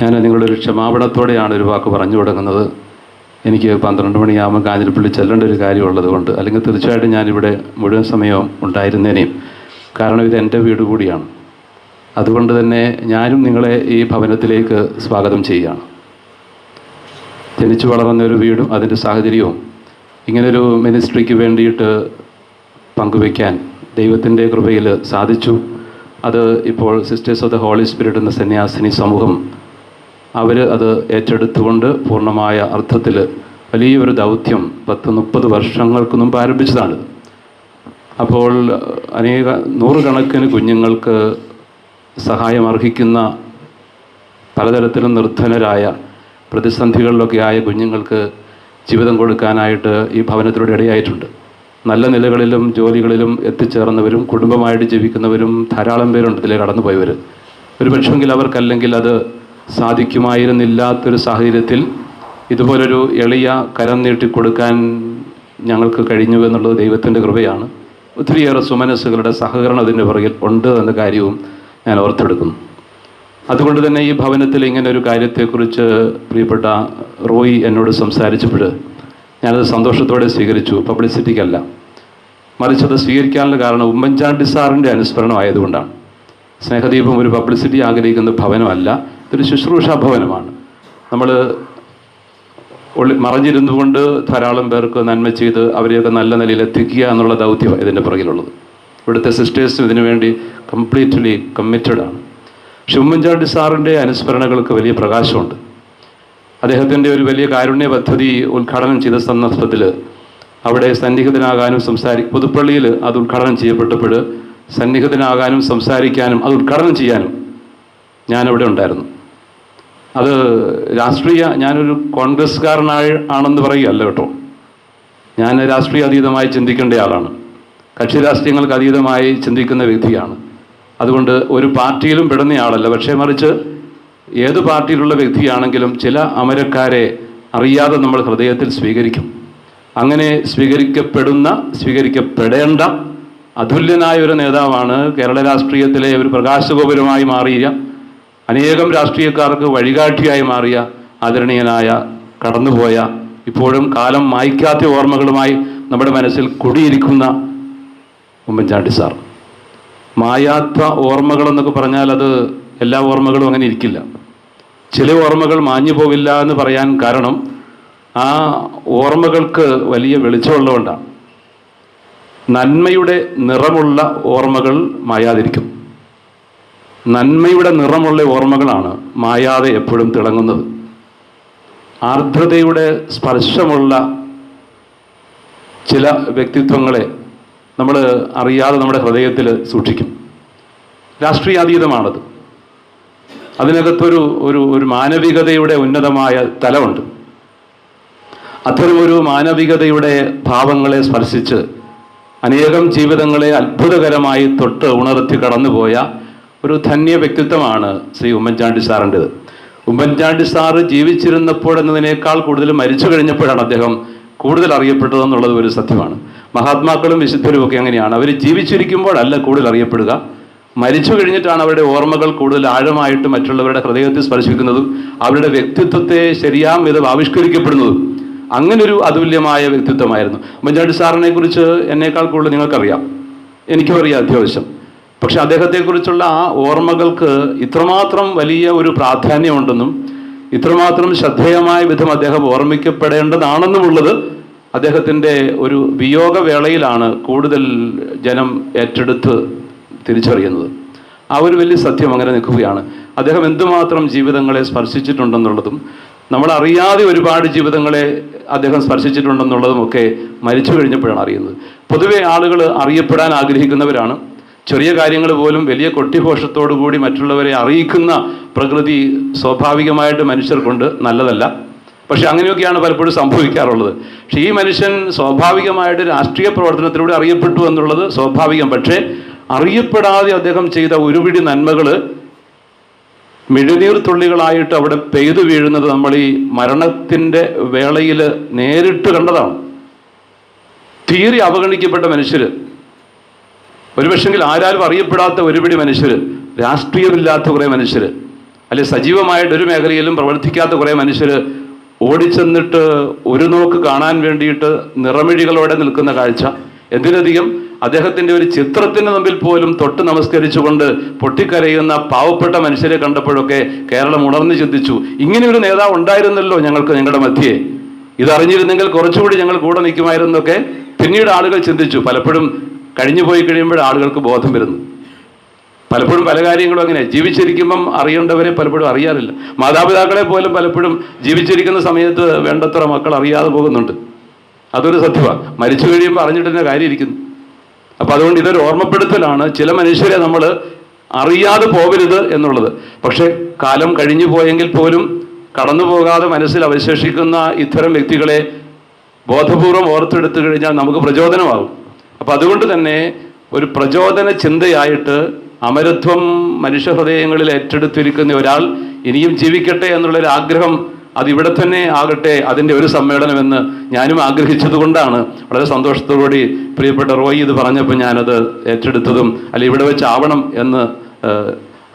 ഞാൻ നിങ്ങളുടെ ഒരു ക്ഷമാപണത്തോടെയാണ് ഒരു വാക്ക് പറഞ്ഞു തുടങ്ങുന്നത്. എനിക്ക് പന്ത്രണ്ട് മണിയാകുമ്പോൾ കാഞ്ഞിരപ്പള്ളി ചെല്ലേണ്ട ഒരു കാര്യമുള്ളത് കൊണ്ട് അല്ലെങ്കിൽ തീർച്ചയായിട്ടും ഞാനിവിടെ മുഴുവൻ സമയവും ഉണ്ടായിരുന്നേനെയും കാരണം ഇത് എന്റെ വീട് കൂടിയാണ്. അതുകൊണ്ട് തന്നെ ഞാനും നിങ്ങളെ ഈ ഭവനത്തിലേക്ക് സ്വാഗതം ചെയ്യുകയാണ്. ജനിച്ചു വളർന്ന ഒരു വീടും അതിന്റെ സാഹചര്യവും ഇങ്ങനൊരു മിനിസ്ട്രിക്ക് വേണ്ടിയിട്ട് പങ്കുവയ്ക്കാൻ ദൈവത്തിന്റെ കൃപയിൽ സാധിച്ചു. അത് ഇപ്പോൾ sisters of the holy spirit എന്ന സന്യാസിനി സമൂഹം അവർ അത് ഏറ്റെടുത്തുകൊണ്ട് പൂർണമായ അർത്ഥത്തിൽ വലിയൊരു ദൗത്യം പത്ത് മുപ്പത് വർഷങ്ങൾക്ക് മുമ്പ് ആരംഭിച്ചതാണ്. അപ്പോൾ അനേക നൂറുകണക്കിന് കുഞ്ഞുങ്ങൾക്ക് സഹായം അർഹിക്കുന്ന പലതരത്തിലും നിർധനരായ പ്രതിസന്ധികളിലൊക്കെ ആയ കുഞ്ഞുങ്ങൾക്ക് ജീവിതം കൊടുക്കാനായിട്ട് ഈ ഭവനത്തിലൂടെ ഇടയായിട്ടുണ്ട്. നല്ല നിലകളിലും ജോലികളിലും എത്തിച്ചേർന്നവരും കുടുംബമായിട്ട് ജീവിക്കുന്നവരും ധാരാളം പേരുണ്ട് ഇതിലെ കടന്നുപോയവർ ഒരു പക്ഷമെങ്കിൽ അവർക്കല്ലെങ്കിൽ അത് സാധിക്കുമായിരുന്നില്ലാത്തൊരു സാഹചര്യത്തിൽ ഇതുപോലൊരു എളിയ കരം നീട്ടിക്കൊടുക്കാൻ ഞങ്ങൾക്ക് കഴിഞ്ഞു എന്നുള്ളത് ദൈവത്തിന്റെ കൃപയാണ്. ഒത്തിരിയേറെ സുമനസ്സുകളുടെ സഹകരണം അതിന്റെ പുറകിൽ ഉണ്ട് എന്ന കാര്യവും ഞാൻ ഓർത്തെടുക്കുന്നു. അതുകൊണ്ട് തന്നെ ഈ ഭവനത്തിൽ ഇങ്ങനെ ഒരു കാര്യത്തെക്കുറിച്ച് പ്രിയപ്പെട്ട റോയി എന്നോട് സംസാരിച്ചപ്പോൾ ഞാനത് സന്തോഷത്തോടെ സ്വീകരിച്ചു. പബ്ലിസിറ്റിക്കല്ല. മറിച്ച് അത് സ്വീകരിക്കാനുള്ള കാരണം ഉമ്മൻചാണ്ടി സാറിന്റെ അനുസ്മരണം ആയതുകൊണ്ടാണ് സ്നേഹദീപം ഒരു പബ്ലിസിറ്റി ആഗ്രഹിക്കുന്ന ഭവനമല്ല ഇതൊരു ശുശ്രൂഷാ ഭവനമാണ്. നമ്മൾ ഉള്ളി മറഞ്ഞിരുന്നു കൊണ്ട് ധാരാളം പേർക്ക് നന്മ ചെയ്ത് അവരെയൊക്കെ നല്ല നിലയിൽ എത്തിക്കുക എന്നുള്ള ദൗത്യം ഇതിന്റെ പുറകിലുള്ളത്. ഇവിടുത്തെ സിസ്റ്റേഴ്സും ഇതിനു വേണ്ടി കംപ്ലീറ്റ്ലി കമ്മിറ്റഡ് ആണ്. പക്ഷെ സാറിന്റെ അനുസ്മരണകൾക്ക് വലിയ പ്രകാശമുണ്ട്. അദ്ദേഹത്തിന്റെ ഒരു വലിയ കാരുണ്യ പദ്ധതി ഉദ്ഘാടനം ചെയ്ത സന്ദർഭത്തിൽ അവിടെ സന്നിഹിതനാകാനും സംസാരി പുതുപ്പള്ളിയിൽ അത് ഉദ്ഘാടനം ചെയ്യപ്പെട്ടപ്പോൾ സന്നിഹിതനാകാനും സംസാരിക്കാനും അത് ഉദ്ഘാടനം ചെയ്യാനും ഞാനവിടെ ഉണ്ടായിരുന്നു. അത് രാഷ്ട്രീയ ഞാനൊരു കോൺഗ്രസ്സുകാരനായ ആണെന്ന് പറയുകയല്ല കേട്ടോ. ഞാൻ രാഷ്ട്രീയ അതീതമായി ചിന്തിക്കേണ്ട ആളാണ്. കക്ഷി രാഷ്ട്രീയങ്ങൾക്ക് അതീതമായി ചിന്തിക്കുന്ന വ്യക്തിയാണ്. അതുകൊണ്ട് ഒരു പാർട്ടിയിലും പെടുന്ന ആളല്ല. പക്ഷേ മറിച്ച് ഏത് പാർട്ടിയിലുള്ള വ്യക്തിയാണെങ്കിലും ചില അമരക്കാരെ അറിയാതെ നമ്മൾ ഹൃദയത്തിൽ സ്വീകരിക്കും. അങ്ങനെ സ്വീകരിക്കപ്പെടുന്ന സ്വീകരിക്കപ്പെടേണ്ട അതുല്യനായ ഒരു നേതാവാണ് കേരള രാഷ്ട്രീയത്തിലെ ഒരു പ്രകാശഗോപുരമായി മാറിയ അനേകം രാഷ്ട്രീയക്കാർക്ക് വഴികാട്ടിയായി മാറിയ ആദരണീയനായ കടന്നുപോയ ഇപ്പോഴും കാലം മായ്ക്കാത്ത ഓർമ്മകളുമായി നമ്മുടെ മനസ്സിൽ കുടിയിരിക്കുന്ന ഉമ്മൻചാണ്ടി സാർ. മായാത്ത ഓർമ്മകൾ എന്നൊക്കെ പറഞ്ഞാൽ അത് എല്ലാ ഓർമ്മകളും അങ്ങനെ ഇരിക്കില്ല. ചില ഓർമ്മകൾ മാഞ്ഞു പോകില്ല എന്ന് പറയാൻ കാരണം ആ ഓർമ്മകൾക്ക് വലിയ വെളിച്ചമുള്ളതുകൊണ്ടാണ്. നന്മയുടെ നിറമുള്ള ഓർമ്മകൾ മായാതിരിക്കും. നന്മയുടെ നിറമുള്ള ഓർമ്മകളാണ് മായാതെ എപ്പോഴും തിളങ്ങുന്നത്. ആർദ്രതയുടെ സ്പർശമുള്ള ചില വ്യക്തിത്വങ്ങളെ നമ്മൾ അറിയാതെ നമ്മുടെ ഹൃദയത്തിൽ സൂക്ഷിക്കും. രാഷ്ട്രീയാതീതമാണത്. അതിനകത്തൊരു ഒരു ഒരു മാനവികതയുടെ ഉന്നതമായ തലമുണ്ട്. അത്തരമൊരു മാനവികതയുടെ ഭാവങ്ങളെ സ്പർശിച്ച് അനേകം ജീവിതങ്ങളെ അത്ഭുതകരമായി തൊട്ട് ഉണർത്തി കടന്നുപോയ ഒരു ധന്യ വ്യക്തിത്വമാണ് ശ്രീ ഉമ്മൻചാണ്ടി സാറിന്റെത്. ഉമ്മൻചാണ്ടി സാറ് ജീവിച്ചിരുന്നപ്പോൾ എന്നതിനേക്കാൾ കൂടുതൽ മരിച്ചു കഴിഞ്ഞപ്പോഴാണ് അദ്ദേഹം കൂടുതൽ അറിയപ്പെട്ടതെന്നുള്ളത് ഒരു സത്യമാണ്. മഹാത്മാക്കളും വിശുദ്ധരും ഒക്കെ അങ്ങനെയാണ്. അവർ ജീവിച്ചിരിക്കുമ്പോഴല്ല കൂടുതൽ അറിയപ്പെടുക. മരിച്ചു കഴിഞ്ഞിട്ടാണ് അവരുടെ ഓർമ്മകൾ കൂടുതൽ ആഴമായിട്ട് മറ്റുള്ളവരുടെ ഹൃദയത്തെ സ്പർശിക്കുന്നതും അവരുടെ വ്യക്തിത്വത്തെ ശരിയാം വിധം ആവിഷ്കരിക്കപ്പെടുന്നതും. അങ്ങനൊരു അതുല്യമായ വ്യക്തിത്വമായിരുന്നു. മഞ്ഞാടി സാറിനെ കുറിച്ച് എന്നേക്കാൾ കൂടുതൽ നിങ്ങൾക്കറിയാം. എനിക്കും അറിയാം അത്യാവശ്യം. പക്ഷെ അദ്ദേഹത്തെക്കുറിച്ചുള്ള ആ ഓർമ്മകൾക്ക് ഇത്രമാത്രം വലിയ ഒരു പ്രാധാന്യമുണ്ടെന്നും ഇത്രമാത്രം ശ്രദ്ധേയമായ വിധം അദ്ദേഹം ഓർമ്മിക്കപ്പെടേണ്ടതാണെന്നുമുള്ളത് അദ്ദേഹത്തിന്റെ ഒരു വിയോഗവേളയിലാണ് കൂടുതൽ ജനം ഏറ്റെടുത്ത് തിരിച്ചറിയുന്നത്. ആ ഒരു വലിയ സത്യം അങ്ങനെ നിൽക്കുകയാണ്. അദ്ദേഹം എന്തുമാത്രം ജീവിതങ്ങളെ സ്പർശിച്ചിട്ടുണ്ടെന്നുള്ളതും നമ്മളറിയാതെ ഒരുപാട് ജീവിതങ്ങളെ അദ്ദേഹം സ്പർശിച്ചിട്ടുണ്ടെന്നുള്ളതും ഒക്കെ മരിച്ചു കഴിഞ്ഞപ്പോഴാണ് അറിയുന്നത്. പൊതുവെ ആളുകൾ അറിയപ്പെടാൻ ആഗ്രഹിക്കുന്നവരാണ്. ചെറിയ കാര്യങ്ങൾ പോലും വലിയ കൊട്ടിഘോഷത്തോടു കൂടി മറ്റുള്ളവരെ അറിയിക്കുന്ന പ്രകൃതി സ്വാഭാവികമായിട്ട് മനുഷ്യർക്കുണ്ട്. നല്ലതല്ല. പക്ഷെ അങ്ങനെയൊക്കെയാണ് പലപ്പോഴും സംഭവിക്കാറുള്ളത്. പക്ഷേ ഈ മനുഷ്യൻ സ്വാഭാവികമായിട്ട് രാഷ്ട്രീയ പ്രവർത്തനത്തിലൂടെ അറിയപ്പെട്ടു എന്നുള്ളത് സ്വാഭാവികം. പക്ഷേ അറിയപ്പെടാതെ അദ്ദേഹം ചെയ്ത ഒരുപിടി നന്മകൾ മിഴുനീർ തുള്ളികളായിട്ട് അവിടെ പെയ്തു വീഴുന്നത് നമ്മൾ ഈ മരണത്തിന്റെ വേളയിൽ നേരിട്ട് കണ്ടതാണ്. തീരെ അവഗണിക്കപ്പെട്ട മനുഷ്യർ. ഒരുപക്ഷെങ്കിൽ ആരാലും അറിയപ്പെടാത്ത ഒരുപിടി മനുഷ്യർ രാഷ്ട്രീയമില്ലാത്ത കുറേ മനുഷ്യർ അല്ലെ സജീവമായിട്ട് ഒരു മേഖലയിലും പ്രവർത്തിക്കാത്ത കുറേ മനുഷ്യർ ഓടിച്ചെന്നിട്ട് ഒരു നോക്ക് കാണാൻ വേണ്ടിയിട്ട് നിറമിഴികളോടെ നിൽക്കുന്ന കാഴ്ച. എന്തിനധികം അദ്ദേഹത്തിന്റെ ഒരു ചിത്രത്തിന് മുമ്പിൽ പോലും തൊട്ട് നമസ്കരിച്ചുകൊണ്ട് പൊട്ടിക്കരയുന്ന പാവപ്പെട്ട മനുഷ്യരെ കണ്ടപ്പോഴൊക്കെ കേരളം ഉണർന്നു ചിന്തിച്ചു. ഇങ്ങനെ ഒരു നേതാവ് ഉണ്ടായിരുന്നല്ലോ ഞങ്ങൾക്ക് ഞങ്ങളുടെ മധ്യേ. ഇതറിഞ്ഞിരുന്നെങ്കിൽ കുറച്ചുകൂടി ഞങ്ങൾ കൂടെ നിൽക്കുമായിരുന്നൊക്കെ പിന്നീട് ആളുകൾ ചിന്തിച്ചു. പലപ്പോഴും കഴിഞ്ഞു പോയി കഴിയുമ്പോൾ ആളുകൾക്ക് ബോധം വരുന്നു. പലപ്പോഴും പല കാര്യങ്ങളും അങ്ങനെ. ജീവിച്ചിരിക്കുമ്പം അറിയേണ്ടവരെ പലപ്പോഴും അറിയാറില്ല. മാതാപിതാക്കളെ പോലും പലപ്പോഴും ജീവിച്ചിരിക്കുന്ന സമയത്ത് വേണ്ടത്ര മക്കൾ അറിയാതെ പോകുന്നുണ്ട്. അതൊരു സത്യമാണ് മരിച്ചു കഴിയുമ്പോൾ അറിഞ്ഞിട്ട് കാര്യം ഇരിക്കുന്നു അപ്പം അതുകൊണ്ട് ഇതൊരു ഓർമ്മപ്പെടുത്തലാണ്. ചില മനുഷ്യരെ നമ്മൾ അറിയാതെ പോവരുത് എന്നുള്ളത്. പക്ഷേ കാലം കഴിഞ്ഞു പോയെങ്കിൽ പോലും കടന്നു പോകാതെ മനസ്സിൽ അവശേഷിക്കുന്ന ഇത്തരം വ്യക്തികളെ ബോധപൂർവം ഓർത്തെടുത്തു കഴിഞ്ഞാൽ നമുക്ക് പ്രചോദനമാകും. അപ്പം അതുകൊണ്ട് തന്നെ ഒരു പ്രചോദന ചിന്തയായിട്ട് അമരത്വം മനുഷ്യഹൃദയങ്ങളിൽ ഏറ്റെടുത്തിരിക്കുന്ന ഒരാൾ ഇനിയും ജീവിക്കട്ടെ എന്നുള്ളൊരു ആഗ്രഹം അതിവിടെ തന്നെ ആകട്ടെ അതിന്റെ ഒരു സമ്മേളനമെന്ന് ഞാനും ആഗ്രഹിച്ചതുകൊണ്ടാണ്. വളരെ സന്തോഷത്തോടുകൂടി പ്രിയപ്പെട്ട റോയി ഇത് പറഞ്ഞപ്പോൾ ഞാനത് ഏറ്റെടുത്തതും അല്ലെ ഇവിടെ വെച്ച് ആവണം എന്ന്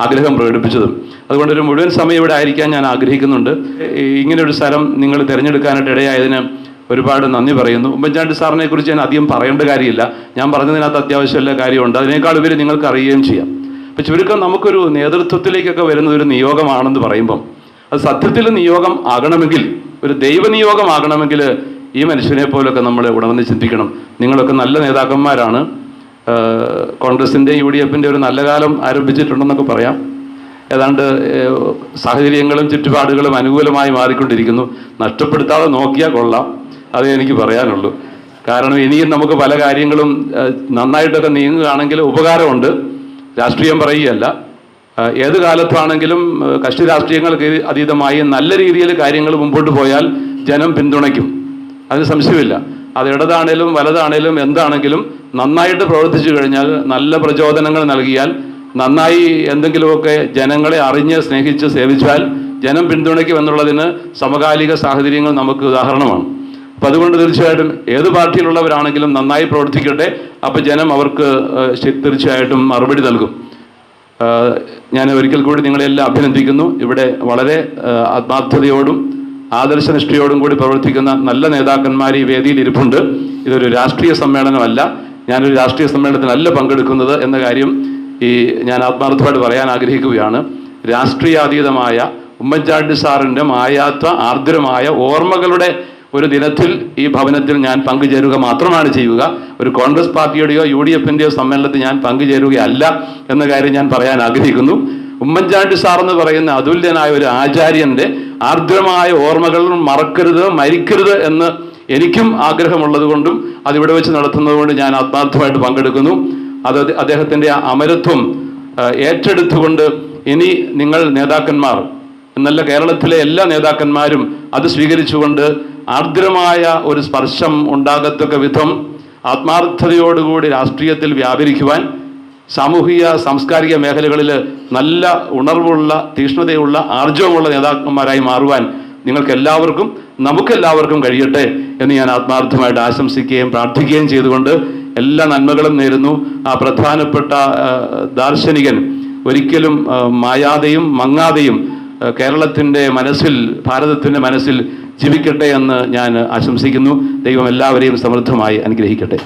ആഗ്രഹം പ്രകടിപ്പിച്ചതും. അതുകൊണ്ട് ഒരു മുഴുവൻ സമയം ഇവിടെ ആയിരിക്കാൻ ഞാൻ ആഗ്രഹിക്കുന്നുണ്ട്. ഇങ്ങനെ ഒരു സ്ഥലം നിങ്ങൾ തിരഞ്ഞെടുക്കാനായിട്ട് ഇടയായതിന് ഒരുപാട് നന്ദി പറയുന്നു. ഉമ്മൻചാണ്ടി സാറിനെ കുറിച്ച് ഞാൻ അധികം പറയേണ്ട കാര്യമില്ല. ഞാൻ പറഞ്ഞതിനകത്ത് അത്യാവശ്യമുള്ള കാര്യമുണ്ട്. അതിനേക്കാൾ ഉപരി നിങ്ങൾക്ക് അറിയുകയും ചെയ്യാം. അപ്പം ചുരുക്കം നമുക്കൊരു നേതൃത്വത്തിലേക്കൊക്കെ വരുന്ന ഒരു നിയോഗമാണെന്ന് പറയുമ്പം അത് സത്യത്തിൽ നിയോഗം ആകണമെങ്കിൽ ഒരു ദൈവനിയോഗം ആകണമെങ്കിൽ ഈ മനുഷ്യനെ പോലൊക്കെ നമ്മൾ ഉണർന്ന് ചിന്തിക്കണം. നിങ്ങളൊക്കെ നല്ല നേതാക്കന്മാരാണ്. കോൺഗ്രസിന്റെ യു ഡി എഫിന്റെ ഒരു നല്ല കാലം ആരംഭിച്ചിട്ടുണ്ടെന്നൊക്കെ പറയാം. ഏതാണ്ട് സാഹചര്യങ്ങളും ചുറ്റുപാടുകളും അനുകൂലമായി മാറിക്കൊണ്ടിരിക്കുന്നു. നഷ്ടപ്പെടുത്താതെ നോക്കിയാൽ കൊള്ളാം. അതേ എനിക്ക് പറയാനുള്ളൂ. കാരണം ഇനിയും നമുക്ക് പല കാര്യങ്ങളും നന്നായിട്ടൊക്കെ നീങ്ങുകയാണെങ്കിൽ ഉപകാരമുണ്ട്. രാഷ്ട്രീയം പറയുകയല്ല. ഏത് കാലത്താണെങ്കിലും കക്ഷി രാഷ്ട്രീയങ്ങൾക്ക് അതീതമായി നല്ല രീതിയിൽ കാര്യങ്ങൾ മുമ്പോട്ട് പോയാൽ ജനം പിന്തുണയ്ക്കും. അതിന് സംശയമില്ല. അത് ഇടതാണേലും വലതാണേലും എന്താണെങ്കിലും നന്നായിട്ട് പ്രവർത്തിച്ചു കഴിഞ്ഞാൽ നല്ല പ്രചോദനങ്ങൾ നൽകിയാൽ നന്നായി എന്തെങ്കിലുമൊക്കെ ജനങ്ങളെ അറിഞ്ഞ് സ്നേഹിച്ച് സേവിച്ചാൽ ജനം പിന്തുണയ്ക്കും എന്നുള്ളതിന് സമകാലിക സാഹചര്യങ്ങൾ നമുക്ക് ഉദാഹരണമാണ്. അപ്പം അതുകൊണ്ട് തീർച്ചയായിട്ടും ഏത് പാർട്ടിയിലുള്ളവരാണെങ്കിലും നന്നായി പ്രവർത്തിക്കട്ടെ. അപ്പോൾ ജനം അവർക്ക് തീർച്ചയായിട്ടും മറുപടി നൽകും. ഞാൻ ഒരിക്കൽ കൂടി നിങ്ങളെല്ലാം അഭിനന്ദിക്കുന്നു. ഇവിടെ വളരെ ആത്മാർത്ഥതയോടും ആദർശനിഷ്ഠയോടും കൂടി പ്രവർത്തിക്കുന്ന നല്ല നേതാക്കന്മാർ ഈ വേദിയിൽ ഇരിപ്പുണ്ട്. ഇതൊരു രാഷ്ട്രീയ സമ്മേളനമല്ല. ഞാനൊരു രാഷ്ട്രീയ സമ്മേളനത്തിനല്ല പങ്കെടുക്കുന്നത് എന്ന കാര്യം ഈ ഞാൻ ആത്മാർത്ഥമായിട്ട് പറയാൻ ആഗ്രഹിക്കുകയാണ്. രാഷ്ട്രീയാതീതമായ ഉമ്മൻചാണ്ടി സാറിന്റെ മായാത്ത ആർദ്രമായ ഓർമ്മകളുടെ ഒരു ദിനത്തിൽ ഈ ഭവനത്തിൽ ഞാൻ പങ്കുചേരുക മാത്രമാണ് ചെയ്യുക. ഒരു കോൺഗ്രസ് പാർട്ടിയുടെയോ യു ഡി എഫിന്റെയോ സമ്മേളനത്തിൽ ഞാൻ പങ്കുചേരുകയല്ല എന്ന കാര്യം ഞാൻ പറയാൻ ആഗ്രഹിക്കുന്നു. ഉമ്മൻചാണ്ടി സാർ എന്ന് പറയുന്ന അതുല്യനായ ഒരു ആചാര്യന്റെ ആർദ്രമായ ഓർമ്മകൾ മറക്കരുത് മരിക്കരുത് എന്ന് എനിക്കും ആഗ്രഹമുള്ളത് കൊണ്ടും അതിവിടെ വെച്ച് നടത്തുന്നത് കൊണ്ട് ഞാൻ ആത്മാർത്ഥമായിട്ട് പങ്കെടുക്കുന്നു. അത് അദ്ദേഹത്തിന്റെ അമരത്വം ഏറ്റെടുത്തുകൊണ്ട് ഇനി നിങ്ങൾ നേതാക്കന്മാർ എന്നല്ല കേരളത്തിലെ എല്ലാ നേതാക്കന്മാരും അത് സ്വീകരിച്ചുകൊണ്ട് ആർദ്രമായ ഒരു സ്പർശം ഉണ്ടാകത്തക്ക വിധം ആത്മാർത്ഥതയോടുകൂടി രാഷ്ട്രീയത്തിൽ വ്യാപരിക്കുവാൻ സാമൂഹിക സാംസ്കാരിക മേഖലകളിൽ നല്ല ഉണർവുള്ള തീഷ്ണതയുള്ള ആർജവമുള്ള നേതാക്കന്മാരായി മാറുവാൻ നിങ്ങൾക്ക് എല്ലാവർക്കും നമുക്കെല്ലാവർക്കും കഴിയട്ടെ എന്ന് ഞാൻ ആത്മാർത്ഥമായിട്ട് ആശംസിക്കുകയും പ്രാർത്ഥിക്കുകയും ചെയ്തുകൊണ്ട് എല്ലാ നന്മകളും നേരുന്നു. ആ പ്രധാനപ്പെട്ട ദാർശനികൻ ഒരിക്കലും മായാതെയും മങ്ങാതെയും കേരളത്തിന്റെ മനസ്സിൽ ഭാരതത്തിന്റെ മനസ്സിൽ ജീവിക്കട്ടെ എന്ന് ഞാൻ ആശംസിക്കുന്നു. ദൈവം എല്ലാവരെയും സമൃദ്ധമായി അനുഗ്രഹിക്കട്ടെ.